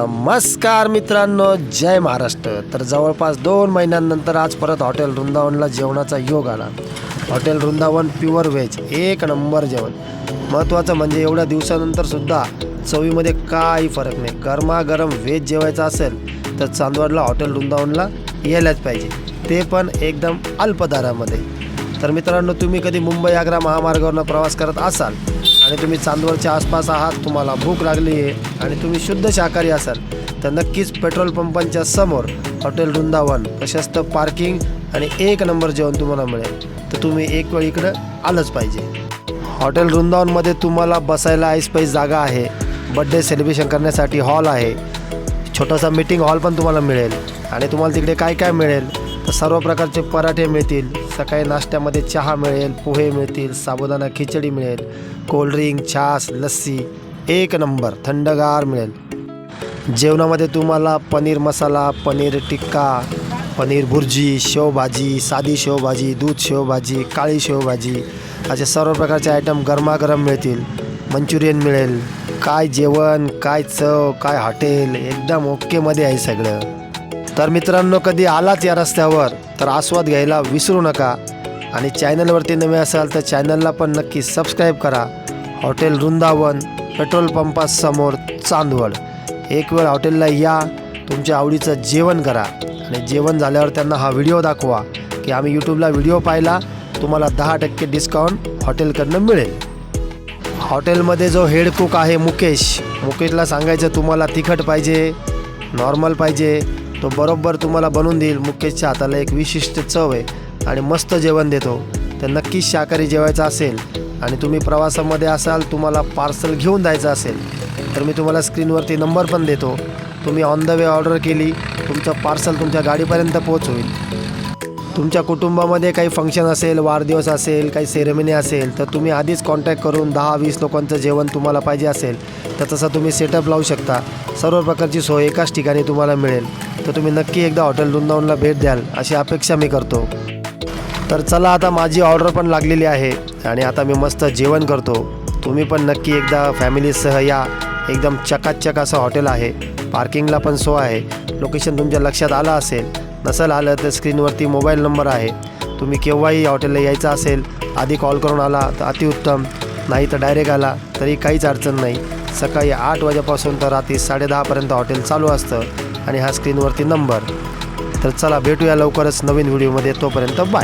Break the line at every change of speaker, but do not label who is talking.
नमस्कार मित्रांनो जय महाराष्ट्र. तर जवळपास दोन महिन्यांनंतर आज परत हॉटेल वृंदावनला जेवणाचा योग आला. हॉटेल वृंदावन प्युअर व्हेज एक नंबर जेवण. महत्त्वाचं म्हणजे एवढ्या दिवसानंतरसुद्धा चवीमध्ये काही फरक नाही. गरमागरम व्हेज जेवायचं असेल तर चांदवडला हॉटेल वृंदावनला यायलाच पाहिजे. ते पण एकदम अल्पदारामध्ये. तर मित्रांनो तुम्ही कधी मुंबई आग्रा महामार्गावरनं प्रवास करत असाल आणि तुम्ही चांदवडच्या आसपास आहात तुम्हाला भूक लागली आहे आणि तुम्ही शुद्ध शाकाहारी असाल तर नक्कीच पेट्रोल पंपांच्या समोर हॉटेल वृंदावन प्रशस्त पार्किंग आणि एक नंबर जेवण तुम्हाला मिळेल. तर तुम्ही एक वेळ इकडं आलंच पाहिजे. हॉटेल वृंदावनमध्ये तुम्हाला बसायला ऐसपैस जागा आहे. बड्डे सेलिब्रेशन करण्यासाठी हॉल आहे. छोटासा मीटिंग हॉल पण तुम्हाला मिळेल. आणि तुम्हाला तिकडे काय काय मिळेल? तर सर्व प्रकारचे पराठे मिळतील. सकाळी नाश्त्यामध्ये चहा मिळेल पोहे मिळतील साबुदाणा खिचडी मिळेल कोल्ड्रिंक छास लस्सी एक नंबर थंडगार मिळेल. जेवणामध्ये तुम्हाला पनीर मसाला पनीर टिक्का पनीर भुर्जी शेवभाजी साधी शेवभाजी दूध शेवभाजी काळी शेवभाजी असे सर्व प्रकारचे आयटम गरमागरम मिळतील. मंचुरियन मिळेल. काय जेवण काय चव काय हॉटेल एकदम ओकेमध्ये आहे सगळं. तर मित्रांनो कधी आलाच या रस्त्यावर तर आस्वाद घ्यायला विसरू नका. आणि चॅनलवरती नवे असाल तर चॅनलला पण नक्की सबस्क्राईब करा. हॉटेल वृंदावन पेट्रोल पंपासमोर चांदवड. एक वेळ हॉटेलला या तुमच्या आवडीचं जेवण करा. आणि जेवण झाल्यावर त्यांना हा व्हिडिओ दाखवा की आम्ही यूट्यूबला व्हिडिओ पाहिला तुम्हाला दहा टक्के डिस्काउंट हॉटेलकडनं मिळेल. हॉटेलमध्ये जो हेड कुक आहे मुकेश मुकेशला सांगायचं तुम्हाला तिखट पाहिजे नॉर्मल पाहिजे तो बरोबर तुम्हाला बनवून देईल. मुकेशच्या हाताला एक विशिष्ट चव आहे आणि मस्त जेवण देतो. तर नक्कीच शाकाहारी जेवायचं असेल आणि तुम्ही प्रवासामध्ये असाल तुम्हाला पार्सल घेऊन जायचं असेल तर मी तुम्हाला स्क्रीनवरती नंबर पण देतो. तुम्ही ऑन द वे ऑर्डर केली तुमचं पार्सल तुमच्या गाडीपर्यंत पोच होईल तुमच्या कुटुंबामध्ये काही फंक्शन असेल वाढदिवस असेल काही सेरेमनी असेल तर तुम्ही आधीच कॉन्टॅक्ट करून दहा वीस लोकांचं जेवण तुम्हाला पाहिजे असेल तर तसं तुम्ही सेटअप लावू शकता. सर्व प्रकारची सोय एकाच ठिकाणी तुम्हाला मिळेल. तर तुम्ही नक्की एकदा हॉटेल वृंदावनला भेट द्याल अशी अपेक्षा मी करतो. तर चला आता माझी ऑर्डर पण लागलेली आहे आणि आता मी मस्त जेवण करतो. तुम्ही पण नक्की एकदा फॅमिलीसह या. एकदम चकाचक असं हॉटेल आहे. पार्किंगला पण सो आहे. लोकेशन तुमच्या लक्षात आलं असेल. नसेल आलं तर स्क्रीनवरती मोबाईल नंबर आहे. तुम्ही केव्हाही हॉटेलला यायचं असेल आधी कॉल करून आला तर अतिउत्तम. नाही तर डायरेक्ट आला तरी काहीच अडचण नाही. सकाळी आठ वाजेपासून तर रात्री साडेदहापर्यंत हॉटेल चालू असतं आणि हा स्क्रीनवरती नंबर. तर चला भेटूया लवकरच नवीन व्हिडिओमध्ये. तोपर्यंत बाय.